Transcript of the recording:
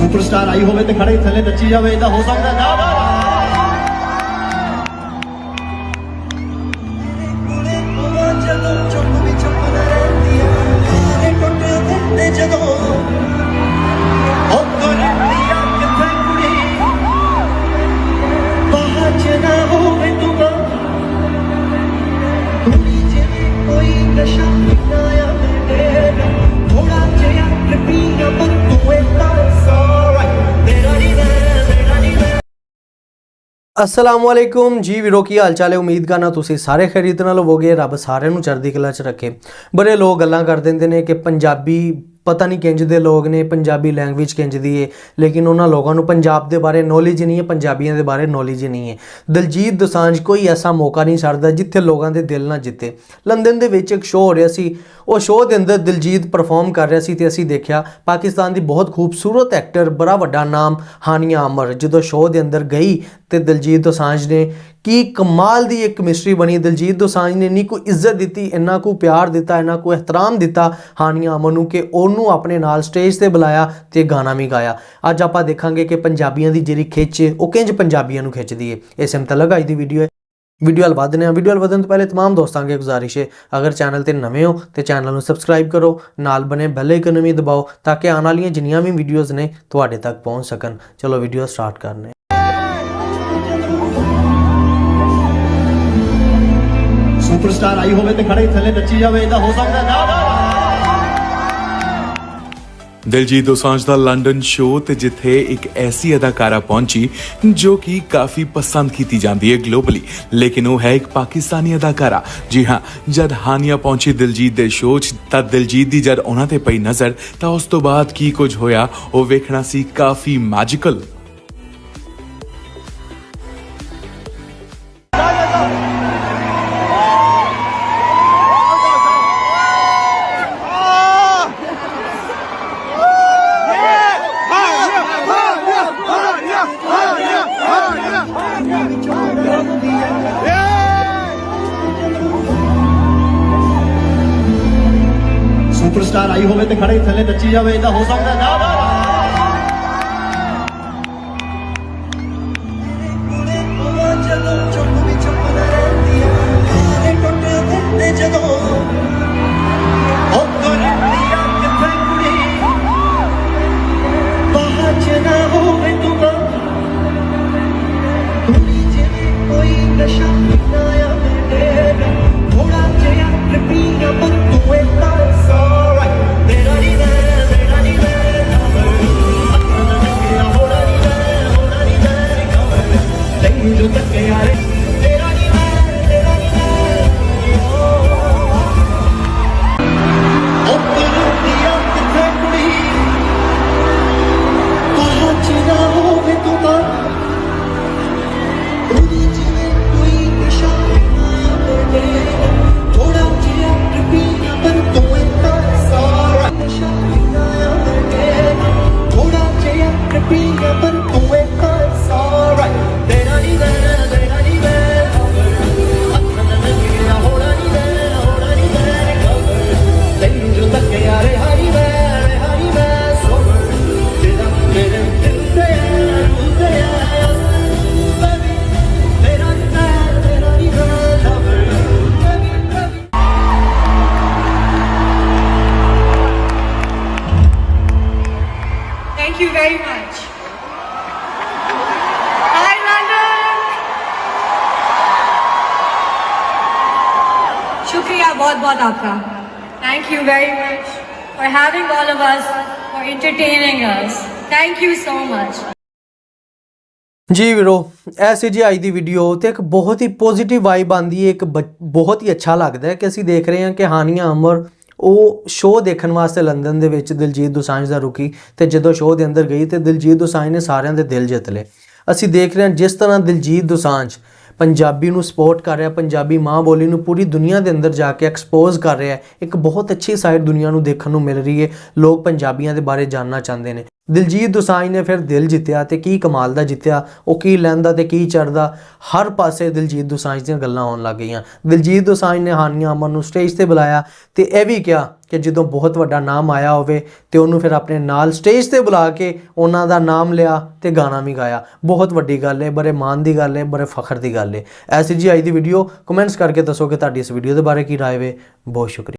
Superstar ਆਈ ਹੋਵੇ ਤੇ ਖੜੇ ਥੱਲੇ ਨੱਚੀ ਜਾਵੇ ਇਹਦਾ ਹੋ ਸਕਦਾ ਨਾ ਨਾ। ਅਸਲਾਮ ਵਾਲੇਕੁਮ ਜੀ ਵੀਰੋ, ਕੀ ਹਾਲ ਚਾਲ ਹੈ? ਉਮੀਦ ਕਰਨਾ ਤੁਸੀਂ ਸਾਰੇ ਖਰੀਦ ਨਾਲ ਹੋਵੋਗੇ। ਰੱਬ ਸਾਰਿਆਂ ਨੂੰ ਚੜ੍ਹਦੀ ਕਲਾ 'ਚ ਰੱਖੇ। ਬੜੇ ਲੋਕ ਗੱਲਾਂ ਕਰ ਦਿੰਦੇ ਨੇ ਕਿ ਪੰਜਾਬੀ ਪਤਾ ਨਹੀਂ ਕਿੰਜ ਦੇ ਲੋਕ ਨੇ, ਪੰਜਾਬੀ ਲੈਂਗੁਏਜ ਕਿੰਜ ਦੀ ਹੈ ਲੇਕਿਨ ਉਹਨਾਂ ਲੋਕਾਂ ਨੂੰ ਪੰਜਾਬ ਦੇ ਬਾਰੇ ਨੌਲੇਜ ਨਹੀਂ ਹੈ ਪੰਜਾਬੀਆਂ ਦੇ ਬਾਰੇ ਨੌਲੇਜ ਨਹੀਂ ਹੈ ਦਲਜੀਤ ਦੋਸਾਂਝ ਕੋਈ ਐਸਾ ਮੌਕਾ ਨਹੀਂ ਛੱਡਦਾ ਜਿੱਥੇ ਲੋਕਾਂ ਦੇ ਦਿਲ ਨਾ ਜਿੱਤੇ। ਲੰਡਨ ਦੇ ਵਿੱਚ ਇੱਕ ਸ਼ੋਅ ਹੋ ਰਿਹਾ ਸੀ, ਉਹ ਸ਼ੋਅ ਦੇ ਅੰਦਰ ਦਿਲਜੀਤ ਪਰਫਾਰਮ ਕਰ ਰਿਹਾ ਸੀ ਤੇ ਅਸੀਂ ਦੇਖਿਆ, ਪਾਕਿਸਤਾਨ ਦੀ ਬਹੁਤ ਖੂਬਸੂਰਤ ਐਕਟਰ ਬੜਾ ਵੱਡਾ ਨਾਮ ਹਾਨੀਆ ਅਮਰ, ਜਦੋਂ ਸ਼ੋਅ ਦੇ ਅੰਦਰ ਗਈ ਤੇ ਦਿਲਜੀਤ ਦੋਸਾਂਝ ਨੇ ਕੀ ਕਮਾਲ ਦੀ ਇੱਕ ਮਿਸਟਰੀ ਬਣੀ। ਦਿਲਜੀਤ ਦੋਸਾਂਝ ਨੇ ਇੰਨੀ ਕੋ ਇੱਜ਼ਤ ਦਿੱਤੀ, ਇੰਨਾ ਕੋ ਪਿਆਰ ਦਿੱਤਾ, ਇੰਨਾ ਕੋ ehtaram ਦਿੱਤਾ ਹਾਨੀਆ ਅਮਰ ਨੂੰ ਕਿ ਉਹਨੂੰ ਆਪਣੇ ਨਾਲ ਸਟੇਜ ਤੇ ਬੁਲਾਇਆ ਤੇ ਗਾਣਾ ਵੀ ਗਾਇਆ ਅੱਜ ਆਪਾਂ ਦੇਖਾਂਗੇ ਕਿ ਪੰਜਾਬੀਆਂ ਦੀ ਜਿਹੜੀ ਖਿੱਚ ਹੈ, ਉਹ ਕਿੰਜ ਪੰਜਾਬੀਆਂ ਨੂੰ ਖਿੱਚਦੀ ਹੈ ਇਸ ਸਮਤਲਗ ਅੱਜ ਦੀ ਵੀਡੀਓ ਹੈ ਵੀਡੀਓ ਵੱਲ ਵਧਦੇ ਹਾਂ ਵੀਡੀਓ ਵੱਲ ਵਧਣ ਤੋਂ ਪਹਿਲੇ तमाम ਦੋਸਤਾਂ ਅੱਗੇ ਗੁਜ਼ਾਰਿਸ਼ ਹੈ ਅਗਰ ਚੈਨਲ ਤੇ ਨਵੇਂ ਹੋ ਤੇ ਚੈਨਲ ਨੂੰ ਸਬਸਕ੍ਰਾਈਬ ਕਰੋ ਨਾਲ ਬਨੇ ਬੈਲ ਆਈਕਨ ਵੀ ਦਬਾਓ ਤਾਂ ਕਿ ਆਉਣ ਵਾਲੀਆਂ ਜਿੰਨੀਆਂ ਵੀ ਵੀਡੀਓਜ਼ ਨੇ ਤੁਹਾਡੇ ਤੱਕ ਪਹੁੰਚ ਸਕਣ ਚਲੋ ਵੀਡੀਓ ਸਟਾਰਟ ਕਰਨੇ ਹਾਂ। ਸੁਪਰਸਟਾਰ ਆਈ ਹੋਵੇ ਤੇ ਖੜੇ ਥੱਲੇ ਨੱਚੀ ਜਾਵੇ ਇਹਦਾ ਹੋ ਸਕਦਾ ਨਾ ਨਾ ਦਿਲਜੀਤ ਦੋਸਾਂਝ ਦਾ ਲੰਡਨ ਸ਼ੋਅ ਤੇ ਜਿੱਥੇ ਇੱਕ ਐਸੀ ਅਦਾਕਾਰਾ ਪਹੁੰਚੀ ਜੋ ਕਿ ਕਾਫੀ ਪਸੰਦ ਕੀਤੀ ਜਾਂਦੀ ਹੈ ਗਲੋਬਲੀ। ਲੇਕਿਨ ਉਹ ਹੈ ਇੱਕ ਪਾਕਿਸਤਾਨੀ ਅਦਾਕਾਰਾ। ਜੀ ਹਾਂ, ਜਦ ਹਾਨੀਆ ਪਹੁੰਚੀ ਦਿਲਜੀਤ ਦੇ ਸ਼ੋਅ 'ਚ, ਤਾਂ ਦਿਲਜੀਤ ਦੀ ਜਦ ਉਹਨਾਂ ਤੇ ਪਈ ਨਜ਼ਰ, ਤਾਂ ਉਸ ਤੋਂ ਬਾਅਦ ਕੀ ਕੁਝ ਹੋਇਆ, ਉਹ ਵੇਖਣਾ ਸੀ ਕਾਫੀ ਮੈਜੀਕਲ ਸੁਪਰਸਟਾਰ ਆਈ ਹੋਵੇ ਤੇ ਖੜੇ ਥੱਲੇ ਨੱਚੀ ਜਾਵੇ ਤਾਂ ਹੋ ਸਕਦਾ ਨਾ ਨਾ। ਕਮਰ ਤੈਨੂੰ ਜੋ ਤੱਕ शुक्रिया बहुत बहुत आपका Thank you very much for having all of us, for entertaining us. Thank you so much. ਜੀ ਵੀਰੋ ਐਸੀ ਜੀ ਅੱਜ ਦੀ ਵੀਡੀਓ ਤੇ ਇੱਕ ਬਹੁਤ ਹੀ ਪੋਜ਼ਿਟਿਵ ਵਾਈਬ ਆਂਦੀ ਹੈ ਇੱਕ ਬ- ਬਹੁਤ ਹੀ ਅੱਛਾ ਲੱਗਦਾ ਹੈ ਕਿ ਅਸੀਂ ਦੇਖ ਰਹੇ ਹਾਂ ਕਿ ਹਾਨੀਆ ਅਮਰ ਉਹ ਸ਼ੋਅ ਦੇਖਣ ਵਾਸਤੇ ਲੰਡਨ ਦੇ ਵਿੱਚ ਦਿਲਜੀਤ ਦੋਸਾਂਝ ਦਾ ਰੁਕੀ ਤੇ ਜਦੋਂ ਸ਼ੋਅ ਦੇ ਅੰਦਰ ਗਈ ਤੇ ਦਿਲਜੀਤ ਦੋਸਾਂਝ ਨੇ ਸਾਰਿਆਂ ਦੇ ਦਿਲ ਜਿੱਤ ਲਏ ਅਸੀਂ ਦੇਖ ਰਹੇ ਹਾਂ ਜਿਸ ਤਰ੍ਹਾਂ ਦਿਲਜੀਤ ਦੋਸਾਂਝ ਪੰਜਾਬੀ ਨੂੰ ਸਪੋਰਟ ਕਰ ਰਿਹਾ, ਪੰਜਾਬੀ ਮਾਂ ਬੋਲੀ ਨੂੰ ਪੂਰੀ ਦੁਨੀਆ ਦੇ ਅੰਦਰ ਜਾ ਕੇ ਐਕਸਪੋਜ਼ ਕਰ ਰਿਹਾ ਇੱਕ ਬਹੁਤ ਅੱਛੀ ਸਾਈਡ ਦੁਨੀਆ ਨੂੰ ਦੇਖਣ ਨੂੰ ਮਿਲ ਰਹੀ ਹੈ। ਲੋਕ ਪੰਜਾਬੀਆਂ ਦੇ ਬਾਰੇ ਜਾਨਣਾ ਚਾਹੁੰਦੇ ਨੇ। ਦਿਲਜੀਤ ਦੋਸਾਂਝ ਨੇ ਫਿਰ ਦਿਲ ਜਿੱਤਿਆ ਤੇ ਕੀ ਕਮਾਲ ਦਾ ਜਿੱਤਿਆ, ਉਹ ਕੀ ਲੈਂਦਾ ਤੇ ਕੀ ਚੜਦਾ ਹਰ ਪਾਸੇ ਦਿਲਜੀਤ ਦੋਸਾਂਝ ਦੀਆਂ ਗੱਲਾਂ ਆਉਣ ਲੱਗ ਗਈਆਂ। ਦਿਲਜੀਤ ਦੋਸਾਂਝ ਨੇ ਹਾਨੀਆਂ ਅਮਨ ਨੂੰ ਸਟੇਜ ਤੇ ਬੁਲਾਇਆ ਤੇ ਇਹ ਵੀ ਕਿਹਾ ਕਿ ਜਦੋਂ ਬਹੁਤ ਵੱਡਾ ਨਾਮ ਆਇਆ ਹੋਵੇ ਤੇ ਉਹਨੂੰ ਫਿਰ ਆਪਣੇ ਨਾਲ ਸਟੇਜ ਤੇ ਬੁਲਾ ਕੇ ਉਹਨਾਂ ਦਾ ਨਾਮ ਲਿਆ ਤੇ ਗਾਣਾ ਵੀ ਗਾਇਆ। ਬਹੁਤ ਵੱਡੀ ਗੱਲ ਹੈ ਬੜੇ ਮਾਣ ਦੀ ਗੱਲ ਹੈ ਬੜੇ ਫਖਰ ਦੀ ਗੱਲ ਹੈ ਐਸੀ ਜੀ ਅੱਜ ਦੀ ਵੀਡੀਓ ਕਮੈਂਟਸ ਕਰਕੇ ਦੱਸੋ ਕਿ ਤੁਹਾਡੀ ਇਸ ਵੀਡੀਓ ਦੇ ਬਾਰੇ ਕੀ ਰਾਏ ਵੇ। ਬਹੁਤ ਸ਼ੁਕਰੀਆ।